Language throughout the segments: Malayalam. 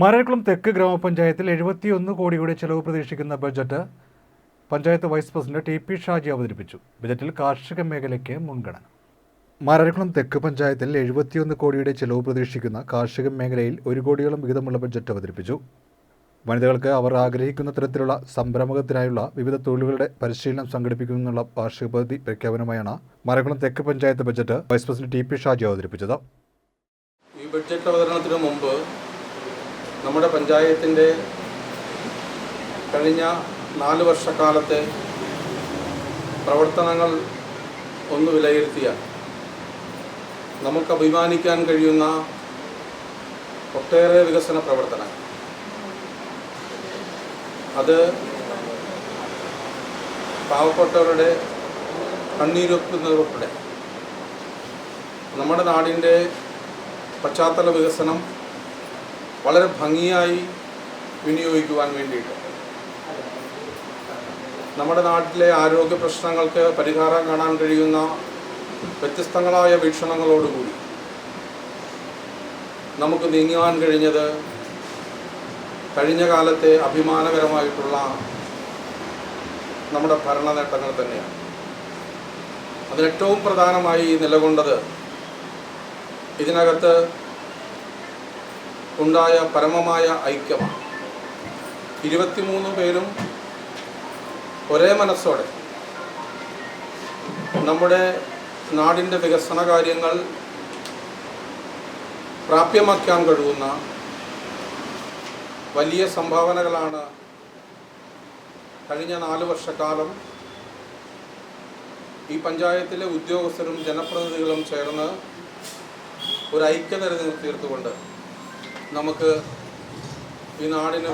മരക്കുളം തെക്ക് ഗ്രാമപഞ്ചായത്തിൽ എഴുപത്തിയൊന്ന് കോടിയുടെ ചെലവ് പ്രതീക്ഷിക്കുന്ന budget panchayat vice president T P Shaji അവതരിപ്പിച്ചു. ബജറ്റിൽ കാർഷിക മേഖലയ്ക്ക് മുൻഗണന. മരക്കുളം തെക്ക് പഞ്ചായത്തിൽ എഴുപത്തിയൊന്ന് കോടിയുടെ ചെലവ് പ്രതീക്ഷിക്കുന്ന കാർഷിക മേഖലയിൽ ഒരു കോടിയോളം വിഹിതമുള്ള ബജറ്റ് അവതരിപ്പിച്ചു. വനിതകൾക്ക് അവർ ആഗ്രഹിക്കുന്ന തരത്തിലുള്ള സംരംഭകത്തിനായുള്ള വിവിധ തൊഴിലുകളുടെ പരിശീലനം സംഘടിപ്പിക്കുമെന്നുള്ള വാർഷിക പദ്ധതി പ്രഖ്യാപനമായാണ് മരക്കുളം തെക്ക് panchayat budget vice president T P Shaji അവതരിപ്പിച്ചത്. ഈ ബഡ്ജറ്റ് അവതരണത്തിന് മുമ്പ് നമ്മുടെ പഞ്ചായത്തിന്റെ കഴിഞ്ഞ നാല് വർഷക്കാലത്തെ പ്രവർത്തനങ്ങൾ ഒന്ന് വിലയിരുത്തിയാൽ നമുക്ക് അഭിമാനിക്കാൻ കഴിയുന്ന ഒട്ടേറെ വികസന പ്രവർത്തനങ്ങൾ. അത് പാവപ്പെട്ടവരുടെ കണ്ണീരൊപ്പുന്നതുൾപ്പെടെ നമ്മുടെ നാടിന്റെ പശ്ചാത്തല വികസനം വളരെ ഭംഗിയായി വിനിയോഗിക്കുവാൻ വേണ്ടിയിട്ട്. നമ്മുടെ നാട്ടിലെ ആരോഗ്യ പ്രശ്നങ്ങൾക്ക് പരിഹാരം കാണാൻ കഴിയുന്ന വ്യത്യസ്തങ്ങളായ വീക്ഷണങ്ങളോടുകൂടി നമുക്ക് നീങ്ങുവാൻ കഴിഞ്ഞത് കഴിഞ്ഞ കാലത്തെ അഭിമാനകരമായിട്ടുള്ള നമ്മുടെ ഭരണ നേട്ടങ്ങൾ തന്നെയാണ് അതിലേറ്റവും പ്രധാനമായി നിലകൊണ്ടത് ഇതിനകത്ത് ഉണ്ടായ പരമമായ ഐക്യമാണ് ഇരുപത്തിമൂന്ന് പേരും ഒരേ മനസ്സോടെ നമ്മുടെ നാടിന്റെ വികസന കാര്യങ്ങൾ പ്രാപ്യമാക്കാൻ കഴിയുന്ന വലിയ സംഭാവനകളാണ് കഴിഞ്ഞ നാല് വർഷക്കാലം ഈ പഞ്ചായത്തിലെ ഉദ്യോഗസ്ഥരും ജനപ്രതിനിധികളും ചേർന്ന് ഒരു ഐക്യനിര തീർത്തുകൊണ്ട് നമുക്ക് ഈ നാടിന്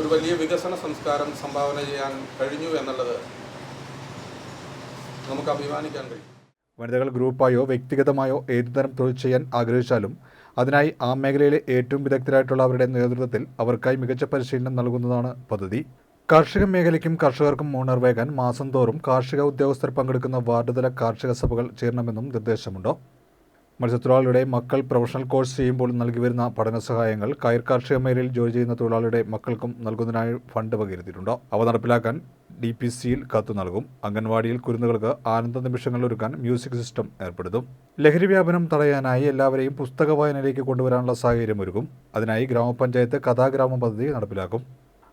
ഒരു വലിയ വികസന സംസ്കാരം സംഭാവന ചെയ്യാൻ കഴിഞ്ഞു എന്നുള്ളത് നമുക്ക് അഭിമാനിക്കാൻ കഴിയും. വനിതകൾ ഗ്രൂപ്പായോ വ്യക്തിഗതമായോ ഏതുതരം തൊഴിൽ ചെയ്യാൻ ആഗ്രഹിച്ചാലും അതിനായി ആ മേഖലയിലെ ഏറ്റവും വിദഗ്ധരായിട്ടുള്ളവരുടെ നേതൃത്വത്തിൽ അവർക്കായി മികച്ച പരിശീലനം നൽകുന്നതാണ് പദ്ധതി. കാർഷിക മേഖലയ്ക്കും കർഷകർക്കും ഉണർവേകാൻ മാസം തോറും കാർഷിക ഉദ്യോഗസ്ഥർ പങ്കെടുക്കുന്ന വാർഡ് തല കാർഷിക സഭകൾ ചേരണമെന്നും നിർദ്ദേശമുണ്ട്. മത്സ്യത്തൊഴിലാളിയുടെ മക്കൾ പ്രൊഫഷണൽ കോഴ്സ് ചെയ്യുമ്പോൾ നൽകി വരുന്ന പഠന സഹായങ്ങൾ കയർ കാർഷിക മേഖലയിൽ ജോലി ചെയ്യുന്ന തൊഴിലാളിയുടെ മക്കൾക്കും നൽകുന്നതിനായി ഫണ്ട് പകരുത്തിയിട്ടുണ്ട്. അവ നടപ്പിലാക്കാൻ ഡി പി സിയിൽ കത്ത് നൽകും. അംഗൻവാടിയിൽ കുരുന്നുകൾക്ക് ആനന്ദ നിമിഷങ്ങൾ ഒരുക്കാൻ മ്യൂസിക് സിസ്റ്റം ഏർപ്പെടുത്തും. ലഹരി വ്യാപനം തടയാനായി എല്ലാവരെയും പുസ്തക വായനയിലേക്ക് കൊണ്ടുവരാനുള്ള സാഹചര്യമൊരുക്കും അതിനായി ഗ്രാമപഞ്ചായത്ത് കഥാഗ്രാമ പദ്ധതി നടപ്പിലാക്കും.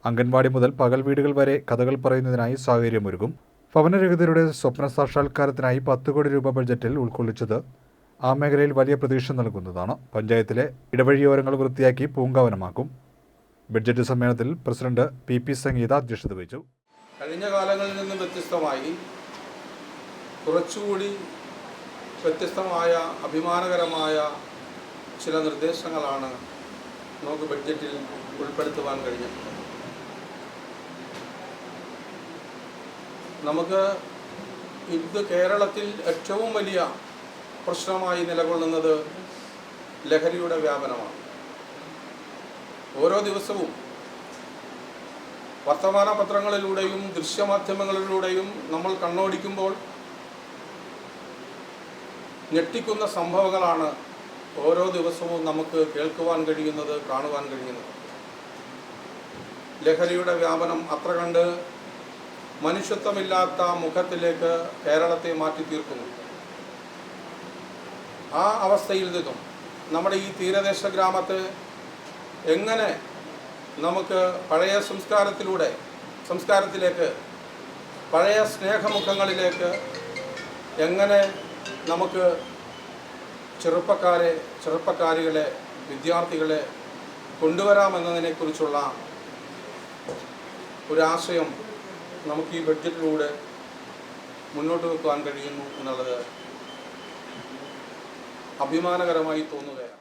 അംഗൻവാടി മുതൽ പകൽ വീടുകൾ വരെ കഥകൾ പറയുന്നതിനായി സാഹചര്യമൊരുക്കും ഭവനരഹിതരുടെ സ്വപ്ന സാക്ഷാത്കാരത്തിനായി പത്ത് കോടി രൂപ ബഡ്ജറ്റിൽ ഉൾക്കൊള്ളിച്ചത് ആ മേഖലയിൽ വലിയ പ്രതീക്ഷ നൽകുന്നതാണ്. പഞ്ചായത്തിലെ ഇടവഴിയോരങ്ങൾ വൃത്തിയാക്കി പൂങ്കാവനമാക്കും. ബഡ്ജറ്റ് സമ്മേളനത്തിൽ പ്രസിഡന്റ് പി പി സംഗീത അധ്യക്ഷത വഹിച്ചു. കഴിഞ്ഞ കാലങ്ങളിൽ നിന്ന് വ്യത്യസ്തമായി കുറച്ചുകൂടി വ്യത്യസ്തമായ അഭിമാനകരമായ ചില നിർദ്ദേശങ്ങളാണ് നമുക്ക് ബഡ്ജറ്റിൽ ഉൾപ്പെടുത്തുവാൻ കഴിഞ്ഞത്. നമുക്ക് ഇത് കേരളത്തിൽ ഏറ്റവും വലിയ പ്രശ്നമായി നിലകൊള്ളുന്നത് ലഹരിയുടെ വ്യാപനമാണ്. ഓരോ ദിവസവും വർത്തമാന പത്രങ്ങളിലൂടെയും ദൃശ്യമാധ്യമങ്ങളിലൂടെയും നമ്മൾ കണ്ണോടിക്കുമ്പോൾ ഞെട്ടിക്കുന്ന സംഭവങ്ങളാണ് ഓരോ ദിവസവും നമുക്ക് കേൾക്കുവാൻ കഴിയുന്നത് കാണുവാൻ കഴിയുന്നത്. ലഹരിയുടെ വ്യാപനം അത്ര കണ്ട് മനുഷ്യത്വമില്ലാത്ത മുഖത്തിലേക്ക് കേരളത്തെ മാറ്റി തീർക്കുന്നു ആ അവസ്ഥയിൽ നിന്നും നമ്മുടെ ഈ തീരദേശ ഗ്രാമത്തെ എങ്ങനെ നമുക്ക് പഴയ സംസ്കാരത്തിലൂടെ സംസ്കാരത്തിലേക്ക് പഴയ സ്നേഹമുഖങ്ങളിലേക്ക് എങ്ങനെ നമുക്ക് ചെറുപ്പക്കാരെ ചെറുപ്പക്കാരികളെ വിദ്യാർത്ഥികളെ കൊണ്ടുവരാമെന്നതിനെക്കുറിച്ചുള്ള ഒരാശയം നമുക്ക് ഈ ബഡ്ജറ്റിലൂടെ മുന്നോട്ട് വെക്കുവാൻ കഴിയുന്നു എന്നുള്ളത് അഭിമാനകരമായി തോന്നുകയാണ്.